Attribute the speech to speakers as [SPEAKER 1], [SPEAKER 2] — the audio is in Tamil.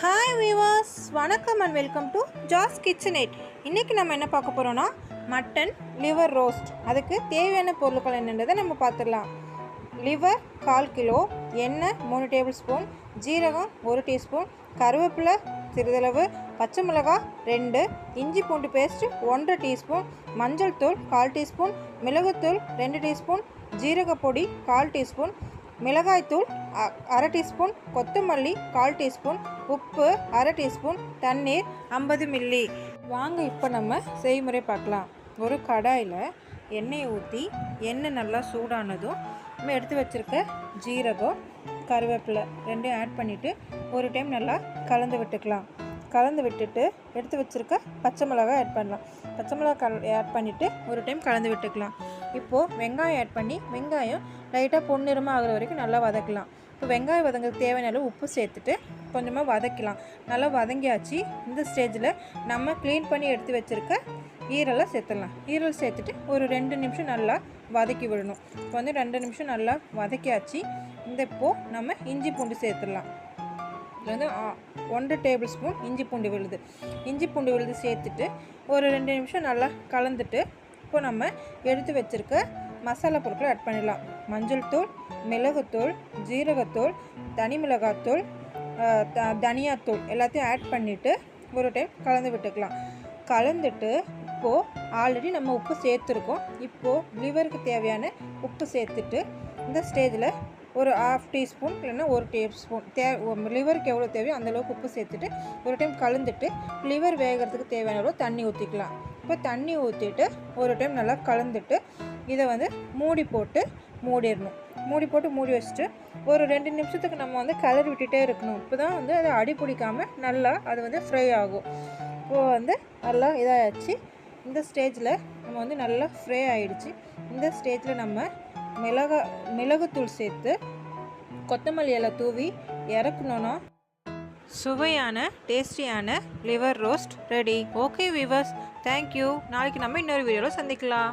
[SPEAKER 1] ஹாய் வீவர்ஸ் வணக்கம் and welcome to Jas kitchen eight இன்றைக்கி நம்ம என்ன பார்க்க போகிறோன்னா மட்டன் லிவர் ரோஸ்ட் அதுக்கு தேவையான பொருட்கள் என்னன்றதை நம்ம பார்த்துடலாம். லிவர் கால் கிலோ எண்ணெய் மூணு டேபிள் ஸ்பூன் ஜீரகம் ஒரு டீஸ்பூன் கருவேப்பிலை சிறிதளவு பச்சை மிளகாய் ரெண்டு இஞ்சி பூண்டு பேஸ்ட் ஒன்றரை டீஸ்பூன் மஞ்சள் தூள் கால் டீஸ்பூன் மிளகுத்தூள் ரெண்டு டீஸ்பூன் ஜீரகப்பொடி கால் டீஸ்பூன் மிளகாய்த்தூள் அரை டீஸ்பூன் கொத்தமல்லி கால் டீஸ்பூன் உப்பு அரை டீஸ்பூன் தண்ணீர் ஐம்பது மில்லி. வாங்க இப்போ நம்ம செய்முறை பார்க்கலாம். ஒரு கடாயில் எண்ணெயை ஊற்றி எண்ணெய் நல்லா சூடானதும் நம்ம எடுத்து வச்சுருக்க ஜீரகம் கருவேப்பிலை ரெண்டையும் ஆட் பண்ணிவிட்டு ஒரு டைம் நல்லா கலந்து விட்டுக்கலாம். கலந்து விட்டுட்டு எடுத்து வச்சுருக்க பச்சை மிளகாய் ஆட் பண்ணலாம். பச்சை மிளகா கல் ஆட் பண்ணிவிட்டு ஒரு டைம் கலந்து விட்டுக்கலாம். இப்போது வெங்காயம் ஆட் பண்ணி வெங்காயம் லைட்டாக பொன்னிறமாக ஆகிற வரைக்கும் நல்லா வதக்கலாம். இப்போ வெங்காயம் வதங்கிறதுக்கு தேவையான அளவு உப்பு சேர்த்துட்டு கொஞ்சமாக வதக்கலாம். நல்லா வதங்கியாச்சு. இந்த ஸ்டேஜில் நம்ம க்ளீன் பண்ணி எடுத்து வச்சுருக்க ஈரலை சேர்த்துடலாம். ஈரல் சேர்த்துட்டு ஒரு ரெண்டு நிமிஷம் நல்லா வதக்கி விடணும். இப்போ வந்து ரெண்டு நிமிஷம் நல்லா வதக்கியாச்சு. இந்த இப்போது நம்ம இஞ்சி பூண்டு சேர்த்துடலாம். இது வந்து ஒன்றரை டேபிள் ஸ்பூன் இஞ்சி பூண்டு விழுது. இஞ்சி பூண்டு விழுது சேர்த்துட்டு ஒரு ரெண்டு நிமிஷம் நல்லா கலந்துட்டு இப்போ நம்ம எடுத்து வச்சுருக்க மசாலா பொருட்களை ஆட் பண்ணிடலாம். மஞ்சள் தூள் மிளகுத்தூள் ஜீரகத்தூள் தனி மிளகாத்தூள் த தனியாத்தூள் எல்லாத்தையும் ஆட் பண்ணிவிட்டு ஒரு டைம் கலந்து விட்டுக்கலாம். கலந்துட்டு இப்போது ஆல்ரெடி நம்ம உப்பு சேர்த்துருக்கோம். இப்போது லிவருக்கு தேவையான உப்பு சேர்த்துட்டு இந்த ஸ்டேஜில் ஒரு ஹாஃப் டீஸ்பூன் இல்லைன்னா ஒரு டேபிள் ஸ்பூன் தே லிவருக்கு எவ்வளோ தேவையோ அந்தளவுக்கு உப்பு சேர்த்துட்டு ஒரு டைம் கலந்துட்டு லிவர் வேகிறதுக்கு தேவையான அளவு தண்ணி ஊற்றிக்கலாம் இப்போ தண்ணி ஊற்றிட்டு ஒரு டைம் நல்லா கலந்துட்டு இதை வந்து மூடி போட்டு மூடிடணும். மூடி போட்டு மூடி வச்சுட்டு ஒரு ரெண்டு நிமிஷத்துக்கு நம்ம வந்து கலர் விட்டுகிட்டே இருக்கணும். இப்போ தான் வந்து அதை அடி பிடிக்காமல் நல்லா அது வந்து ஃப்ரை ஆகும். இப்போது வந்து நல்லா இதாகிடுச்சு இந்த ஸ்டேஜில் நம்ம வந்து நல்லா ஃப்ரை ஆகிடுச்சு இந்த ஸ்டேஜில் நம்ம மிளகா மிளகுத்தூள் சேர்த்து கொத்தமல்லி இலை தூவி இறக்கணுன்னா சுவையான டேஸ்டியான liver roast ready okay viewers thank you நாளைக்கு நம்ம இன்னொரு வீடியோவில் சந்திக்கலாம்.